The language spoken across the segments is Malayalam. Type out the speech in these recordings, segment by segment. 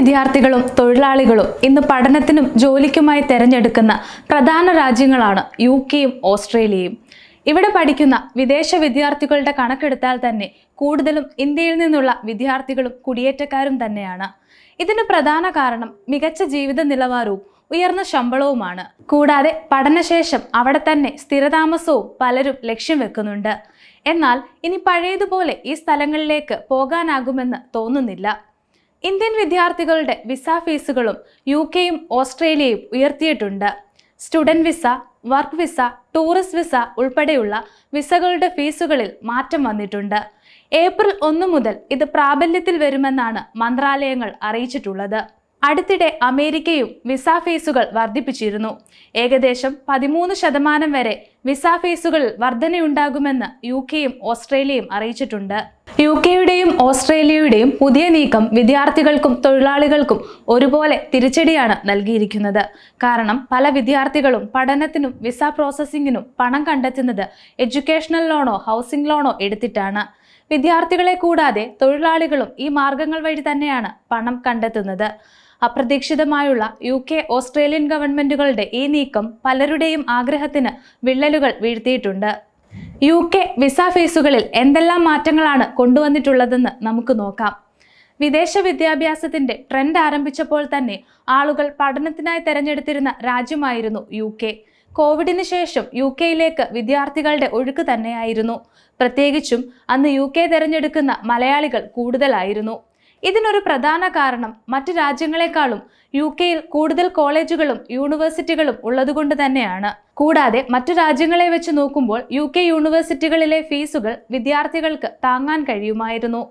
വിദ്യാർത്ഥികളും തൊഴിലാളികളും ഇന്ന് പഠനത്തിനും ജോലിക്കുമായി തിരഞ്ഞെടുക്കുന്ന പ്രധാന രാജ്യങ്ങളാണ് യു കെയും ഓസ്ട്രേലിയയും. ഇവിടെ പഠിക്കുന്ന വിദേശ വിദ്യാർത്ഥികളുടെ കണക്കെടുത്താൽ തന്നെ കൂടുതലും ഇന്ത്യയിൽ നിന്നുള്ള വിദ്യാർത്ഥികളും കുടിയേറ്റക്കാരും തന്നെയാണ്. ഇതിന് പ്രധാന കാരണം മികച്ച ജീവിത നിലവാരവും ഉയർന്ന ശമ്പളവുമാണ്. കൂടാതെ പഠനശേഷം അവിടെ തന്നെ സ്ഥിരതാമസവും പലരും ലക്ഷ്യം വെക്കുന്നുണ്ട്. എന്നാൽ ഇനി പഴയതുപോലെ ഈ സ്ഥലങ്ങളിലേക്ക് പോകാനാകുമെന്ന് തോന്നുന്നില്ല. ഇന്ത്യൻ വിദ്യാർത്ഥികളുടെ വിസ ഫീസുകളും യു കെയും ഓസ്ട്രേലിയയും ഉയർത്തിയിട്ടുണ്ട്. Student visa work visa tourist visa ഉൾപ്പെടെയുള്ള വിസകളുടെ ഫീസുകളിൽ മാറ്റം വന്നിട്ടുണ്ട്. ഏപ്രിൽ ഒന്ന് മുതൽ ഇത് പ്രാബല്യത്തിൽ വരുമെന്നാണ് മന്ത്രാലയങ്ങൾ അറിയിച്ചിട്ടുള്ളത്. അടുത്തിടെ അമേരിക്കയും വിസ ഫീസുകൾ വർദ്ധിപ്പിച്ചിരുന്നു. ഏകദേശം പതിമൂന്ന് ശതമാനം വരെ വിസ ഫീസുകളിൽ വർധനയുണ്ടാകുമെന്ന് യു കെയും ഓസ്ട്രേലിയയും അറിയിച്ചിട്ടുണ്ട്. യു കെയുടെയും ഓസ്ട്രേലിയയുടെയും പുതിയ നീക്കം വിദ്യാർത്ഥികൾക്കും തൊഴിലാളികൾക്കും ഒരുപോലെ തിരിച്ചടിയാണ് നൽകിയിരിക്കുന്നത്. കാരണം പല വിദ്യാർത്ഥികളും പഠനത്തിനും വിസ പ്രോസസ്സിങ്ങിനും പണം കണ്ടെത്തുന്നത് എഡ്യൂക്കേഷണൽ ലോണോ ഹൗസിംഗ് ലോണോ എടുത്തിട്ടാണ്. വിദ്യാർത്ഥികളെ കൂടാതെ തൊഴിലാളികളും ഈ മാർഗങ്ങൾ വഴി തന്നെയാണ് പണം കണ്ടെത്തുന്നത്. അപ്രതീക്ഷിതമായുള്ള യു കെ ഓസ്ട്രേലിയൻ ഗവൺമെന്റുകളുടെ ഈ നീക്കം പലരുടെയും ആഗ്രഹത്തിന് വിള്ളലുകൾ വീഴ്ത്തിയിട്ടുണ്ട്. യു കെ വിസ ഫീസുകളിൽ എന്തെല്ലാം മാറ്റങ്ങളാണ് കൊണ്ടുവന്നിട്ടുള്ളതെന്ന് നമുക്ക് നോക്കാം. വിദേശ വിദ്യാഭ്യാസത്തിന്റെ ട്രെൻഡ് ആരംഭിച്ചപ്പോൾ തന്നെ ആളുകൾ പഠനത്തിനായി തെരഞ്ഞെടുത്തിരുന്ന രാജ്യമായിരുന്നു യു കെ. കോവിഡിന് ശേഷം യു കെയിലേക്ക് വിദ്യാർത്ഥികളുടെ ഒഴുക്ക് തന്നെയായിരുന്നു. പ്രത്യേകിച്ചും അന്ന് യു കെ തിരഞ്ഞെടുക്കുന്ന മലയാളികൾ കൂടുതലായിരുന്നു. ഇതിനൊരു പ്രധാന കാരണം മറ്റു രാജ്യങ്ങളെക്കാളും യു കെയിൽ കൂടുതൽ കോളേജുകളും യൂണിവേഴ്സിറ്റികളും ഉള്ളതുകൊണ്ട് തന്നെയാണ്. കൂടാതെ മറ്റു രാജ്യങ്ങളെ വെച്ച് നോക്കുമ്പോൾ യു കെ യൂണിവേഴ്സിറ്റികളിലെ ഫീസുകൾ വിദ്യാർത്ഥികൾക്ക് താങ്ങാൻ കഴിയുമായിരുന്നു.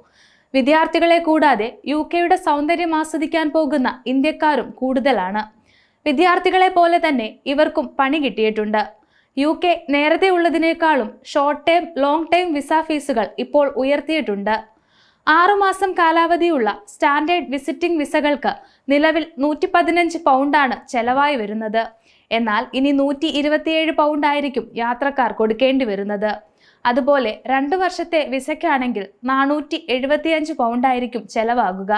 വിദ്യാർത്ഥികളെ കൂടാതെ യു കെയുടെ സൗന്ദര്യം ആസ്വദിക്കാൻ പോകുന്ന ഇന്ത്യക്കാരും കൂടുതലാണ്. വിദ്യാർത്ഥികളെ പോലെ തന്നെ ഇവർക്കും പണി കിട്ടിയിട്ടുണ്ട്. യു കെ നേരത്തെ ഉള്ളതിനേക്കാളും short time long time visa ഫീസുകൾ ഇപ്പോൾ ഉയർത്തിയിട്ടുണ്ട്. ആറുമാസം കാലാവധിയുള്ള സ്റ്റാൻഡേർഡ് വിസിറ്റിംഗ് വിസകൾക്ക് നിലവിൽ നൂറ്റി പതിനഞ്ച് പൗണ്ടാണ് ചെലവായി വരുന്നത്. എന്നാൽ ഇനി നൂറ്റി ഇരുപത്തിയേഴ് പൗണ്ടായിരിക്കും യാത്രക്കാർ കൊടുക്കേണ്ടി വരുന്നത്. അതുപോലെ രണ്ടു വർഷത്തെ വിസയ്ക്കാണെങ്കിൽ നാനൂറ്റി എഴുപത്തിയഞ്ച് പൗണ്ടായിരിക്കും ചെലവാകുക.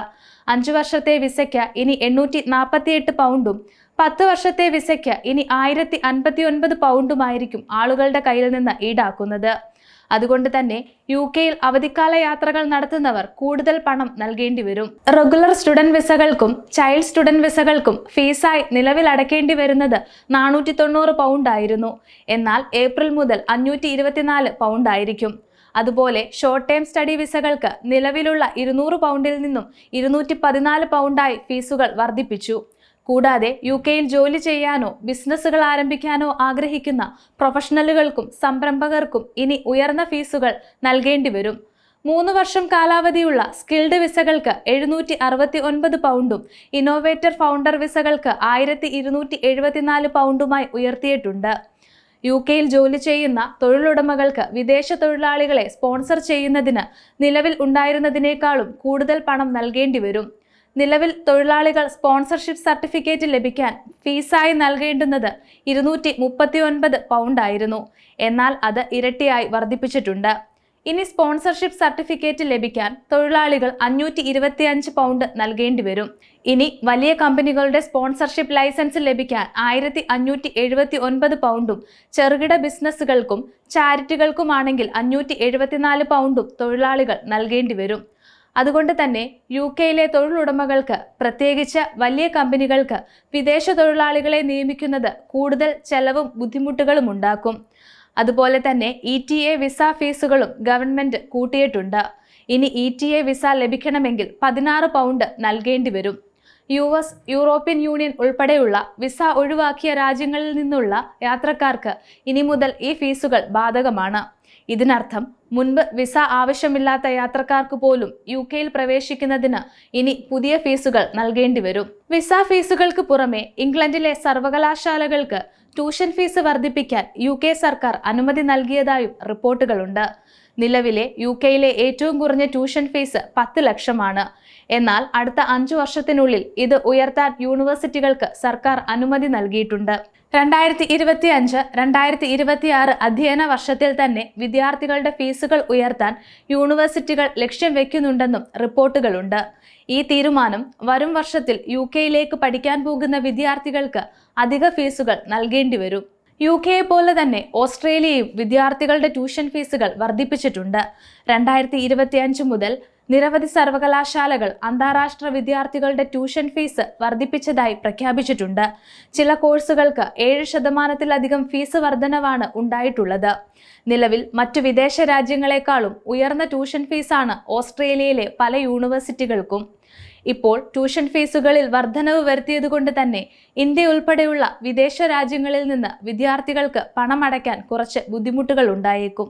അഞ്ചു വർഷത്തെ വിസയ്ക്ക് ഇനി എണ്ണൂറ്റി നാൽപ്പത്തിയെട്ട് പൗണ്ടും പത്ത് വർഷത്തെ വിസയ്ക്ക് ഇനി ആയിരത്തി അൻപത്തി ഒൻപത് പൗണ്ടുമായിരിക്കും ആളുകളുടെ കയ്യിൽ നിന്ന് ഈടാക്കുന്നത്. അതുകൊണ്ട് തന്നെ യു കെയിൽ അവധിക്കാല യാത്രകൾ നടത്തുന്നവർ കൂടുതൽ പണം നൽകേണ്ടി വരും. റെഗുലർ സ്റ്റുഡന്റ് വിസകൾക്കും ചൈൽഡ് സ്റ്റുഡന്റ് വിസകൾക്കും ഫീസായി നിലവിൽ അടയ്ക്കേണ്ടി വരുന്നത് നാനൂറ്റി തൊണ്ണൂറ് പൗണ്ടായിരുന്നു എന്നാൽ ഏപ്രിൽ മുതൽ അഞ്ഞൂറ്റി ഇരുപത്തിനാല് പൗണ്ടായിരിക്കും അതുപോലെ ഷോർട്ട് ടേം സ്റ്റഡി വിസകൾക്ക് നിലവിലുള്ള ഇരുന്നൂറ് പൗണ്ടിൽ നിന്നും ഇരുന്നൂറ്റി പതിനാല് പൗണ്ടായി ഫീസുകൾ വർദ്ധിപ്പിച്ചു. കൂടാതെ യു കെയിൽ ജോലി ചെയ്യാനോ ബിസിനസ്സുകൾ ആരംഭിക്കാനോ ആഗ്രഹിക്കുന്ന പ്രൊഫഷണലുകൾക്കും സംരംഭകർക്കും ഇനി ഉയർന്ന ഫീസുകൾ നൽകേണ്ടി വരും. മൂന്ന് വർഷം കാലാവധിയുള്ള സ്കിൽഡ് വിസകൾക്ക് എഴുന്നൂറ്റി അറുപത്തി ഒൻപത് പൗണ്ടും ഇന്നോവേറ്റർ ഫൗണ്ടർ വിസകൾക്ക് ആയിരത്തി ഇരുന്നൂറ്റി എഴുപത്തിനാല് പൗണ്ടുമായി ഉയർത്തിയിട്ടുണ്ട്. യു കെയിൽ ജോലി ചെയ്യുന്ന തൊഴിലുടമകൾക്ക് വിദേശ തൊഴിലാളികളെ സ്പോൺസർ ചെയ്യുന്നതിന് നിലവിൽ ഉണ്ടായിരുന്നതിനേക്കാളും കൂടുതൽ പണം നൽകേണ്ടി വരും. നിലവിൽ തൊഴിലാളികൾ സ്പോൺസർഷിപ്പ് സർട്ടിഫിക്കറ്റ് ലഭിക്കാൻ ഫീസായി നൽകേണ്ടുന്നത് ഇരുന്നൂറ്റി മുപ്പത്തി ഒൻപത് പൗണ്ടായിരുന്നു എന്നാൽ അത് ഇരട്ടിയായി വർദ്ധിപ്പിച്ചിട്ടുണ്ട്. ഇനി സ്പോൺസർഷിപ്പ് സർട്ടിഫിക്കറ്റ് ലഭിക്കാൻ തൊഴിലാളികൾ അഞ്ഞൂറ്റി ഇരുപത്തിയഞ്ച് പൗണ്ട് നൽകേണ്ടി വരും. ഇനി വലിയ കമ്പനികളുടെ സ്പോൺസർഷിപ്പ് ലൈസൻസ് ലഭിക്കാൻ ആയിരത്തി അഞ്ഞൂറ്റി എഴുപത്തി ഒൻപത് പൗണ്ടും ചെറുകിട ബിസിനസ്സുകൾക്കും ചാരിറ്റികൾക്കുമാണെങ്കിൽ അഞ്ഞൂറ്റി എഴുപത്തിനാല് പൗണ്ടും തൊഴിലാളികൾ നൽകേണ്ടി വരും. അതുകൊണ്ട് തന്നെ യു കെയിലെ തൊഴിലുടമകൾക്ക് പ്രത്യേകിച്ച് വലിയ കമ്പനികൾക്ക് വിദേശ തൊഴിലാളികളെ നിയമിക്കുന്നത് കൂടുതൽ ചെലവും ബുദ്ധിമുട്ടുകളും ഉണ്ടാക്കും. അതുപോലെ തന്നെ ഇ ടി എ വിസ ഫീസുകളും ഗവൺമെന്റ് കൂട്ടിയിട്ടുണ്ട്. ഇനി ഇ ടി എ വിസ ലഭിക്കണമെങ്കിൽ പതിനാറ് പൗണ്ട് നൽകേണ്ടി വരും. യു എസ് യൂറോപ്യൻ യൂണിയൻ ഉൾപ്പെടെയുള്ള വിസ ഒഴിവാക്കിയ രാജ്യങ്ങളിൽ നിന്നുള്ള യാത്രക്കാർക്ക് ഇനി മുതൽ ഈ ഫീസുകൾ ബാധകമാണ്. ഇതിനർത്ഥം മുൻപ് വിസ ആവശ്യമില്ലാത്ത യാത്രക്കാർക്ക് പോലും യു കെയിൽ പ്രവേശിക്കുന്നതിന് ഇനി പുതിയ ഫീസുകൾ നൽകേണ്ടി വരും. വിസ ഫീസുകൾക്ക് പുറമെ ഇംഗ്ലണ്ടിലെ സർവകലാശാലകൾക്ക് ട്യൂഷൻ ഫീസ് വർദ്ധിപ്പിക്കാൻ യു കെ സർക്കാർ അനുമതി നൽകിയതായും റിപ്പോർട്ടുകളുണ്ട്. നിലവിലെ യു കെയിലെ ഏറ്റവും കുറഞ്ഞ ട്യൂഷൻ ഫീസ് പത്ത് ലക്ഷമാണ്. എന്നാൽ അടുത്ത അഞ്ചു വർഷത്തിനുള്ളിൽ ഇത് ഉയർത്താൻ യൂണിവേഴ്സിറ്റികൾക്ക് സർക്കാർ അനുമതി നൽകിയിട്ടുണ്ട്. രണ്ടായിരത്തി ഇരുപത്തി അഞ്ച് രണ്ടായിരത്തി ഇരുപത്തി ആറ് അധ്യയന വർഷത്തിൽ തന്നെ വിദ്യാർത്ഥികളുടെ ഫീസുകൾ ഉയർത്താൻ യൂണിവേഴ്സിറ്റികൾ ലക്ഷ്യം വയ്ക്കുന്നുണ്ടെന്നും റിപ്പോർട്ടുകളുണ്ട്. ഈ തീരുമാനം വരും വർഷത്തിൽ യു കെയിലേക്ക് പഠിക്കാൻ പോകുന്ന വിദ്യാർത്ഥികൾക്ക് അധിക ഫീസുകൾ നൽകേണ്ടി വരും. യു കെയെ പോലെ തന്നെ ഓസ്ട്രേലിയയും വിദ്യാർത്ഥികളുടെ ട്യൂഷൻ ഫീസുകൾ വർദ്ധിപ്പിച്ചിട്ടുണ്ട്. രണ്ടായിരത്തി മുതൽ നിരവധി സർവകലാശാലകൾ അന്താരാഷ്ട്ര വിദ്യാർത്ഥികളുടെ ട്യൂഷൻ ഫീസ് വർദ്ധിപ്പിച്ചതായി പ്രഖ്യാപിച്ചിട്ടുണ്ട്. ചില കോഴ്സുകൾക്ക് ഏഴ് ശതമാനത്തിലധികം ഫീസ് വർധനവാണ് ഉണ്ടായിട്ടുള്ളത്. നിലവിൽ മറ്റു വിദേശ രാജ്യങ്ങളെക്കാളും ഉയർന്ന ട്യൂഷൻ ഫീസാണ് ഓസ്ട്രേലിയയിലെ പല യൂണിവേഴ്സിറ്റികൾക്കും. ഇപ്പോൾ ട്യൂഷൻ ഫീസുകളിൽ വർധനവ് വരുത്തിയതുകൊണ്ട് തന്നെ ഇന്ത്യ ഉൾപ്പെടെയുള്ള വിദേശ രാജ്യങ്ങളിൽ നിന്ന് വിദ്യാർത്ഥികൾക്ക് പണമടയ്ക്കാൻ കുറച്ച് ബുദ്ധിമുട്ടുകൾ ഉണ്ടായേക്കും.